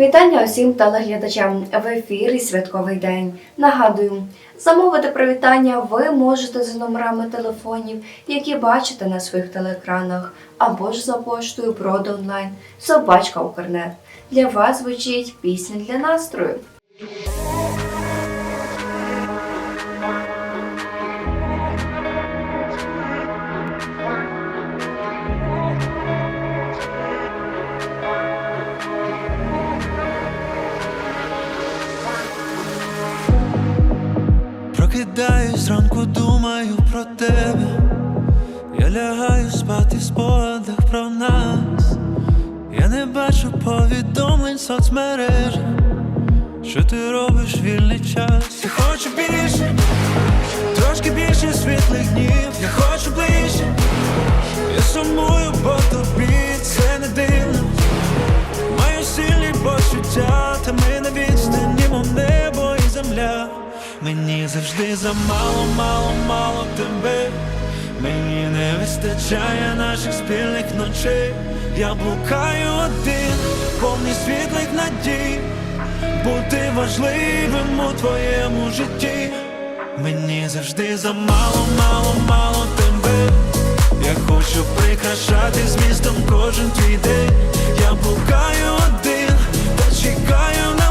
Вітання усім телеглядачам в ефірі Святковий день. Нагадую, замовити привітання ви можете за номерами телефонів, які бачите на своїх телеекранах, або ж за поштою продонлайн Собачка Укрнет. Для вас звучить пісня для настрою. Зранку, думаю про тебе. Я лягаю спати в спогадах про нас. Я не бачу повідомлень в соцмережах. Що ти робиш вільний час? Я хочу більше, трошки більше світлих днів. Завжди замало, мало, мало тебе. Мені не вистачає наших спільних ночей. Я блукаю один, повний світлих надій. Бути важливим у твоєму житті. Мені завжди замало, мало, мало тебе. Я хочу прикрашати змістом кожен твій день. Я блукаю один, та чекаю на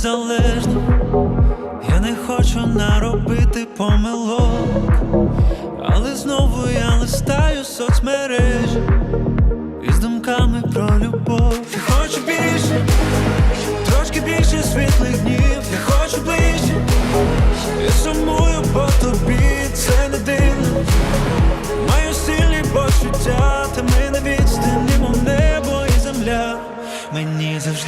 стати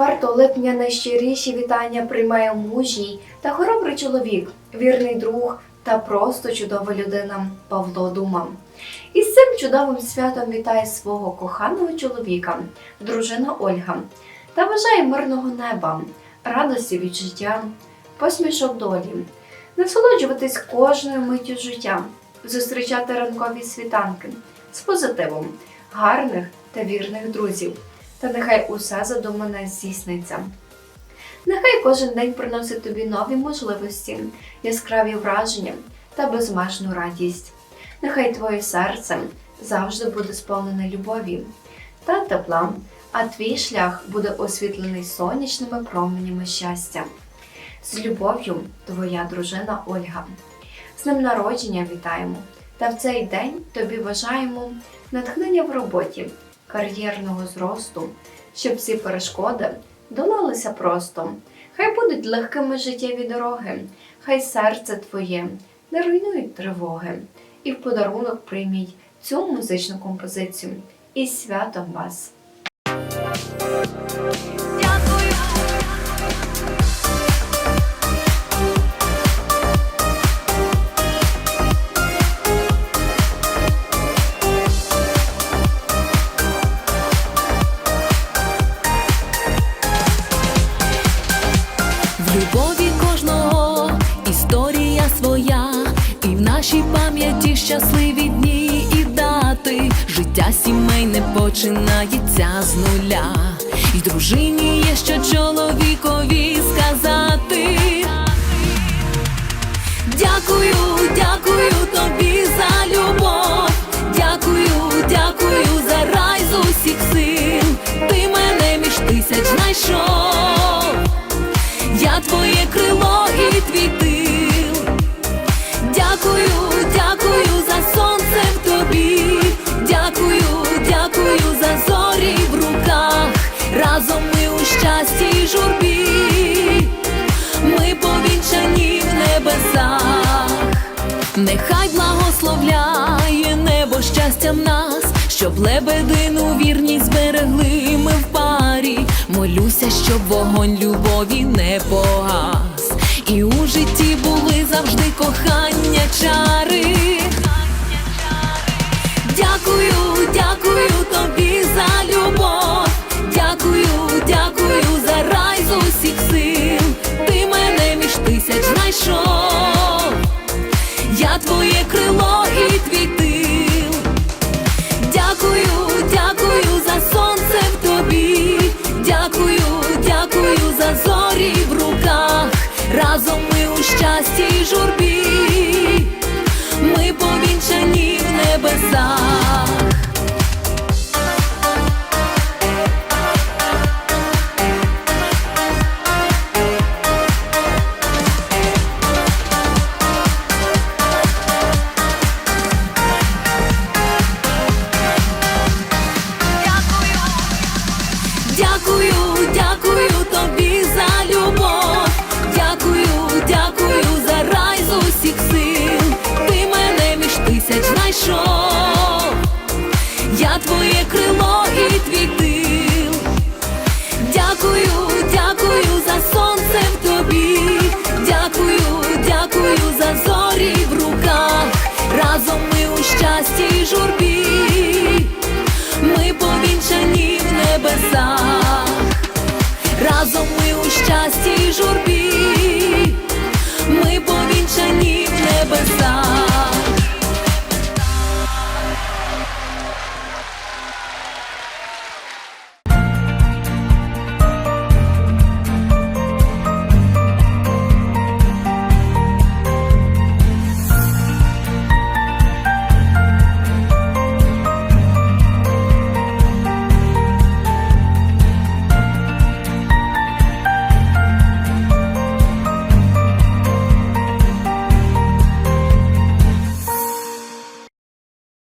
4 липня, найщиріші вітання приймає мужній та хоробрий чоловік, вірний друг та просто чудова людина Павло Дума. І з цим чудовим святом вітає свого коханого чоловіка, дружина Ольга, та бажає мирного неба, радості від життя, посмішок долі, насолоджуватись кожною миттю життя, зустрічати ранкові світанки з позитивом, гарних та вірних друзів. Та нехай усе задумане здійсниться. Нехай кожен день приносить тобі нові можливості, яскраві враження та безмежну радість. Нехай твоє серце завжди буде сповнене любові та тепла, а твій шлях буде освітлений сонячними променями щастя. З любов'ю, твоя дружина Ольга. З ним народження вітаємо! Та в цей день тобі бажаємо натхнення в роботі, кар'єрного зросту, щоб всі перешкоди долалися просто. Хай будуть легкими життєві дороги, хай серце твоє не руйнують тривоги, і в подарунок прийміть цю музичну композицію. І святом вас! Щасливі дні і дати. Життя сімейне починається з нуля, і дружині є що чоловікові сказати. Дякую, дякую тобі за лебедину вірність зберегли ми в парі. Молюся, щоб вогонь любові не погас. І у житті були завжди кохання чари. Дякую, дякую тобі за любов. Дякую, дякую за рай з усіх сил. Ти мене між тисяч знайшов. Я твоє крило і щасті й журбі. Ми повінчані знайшов. Я твоє крило і твій тил. Дякую, дякую за сонце в тобі. Дякую, дякую за зорі в руках. Разом ми у щасті журбі.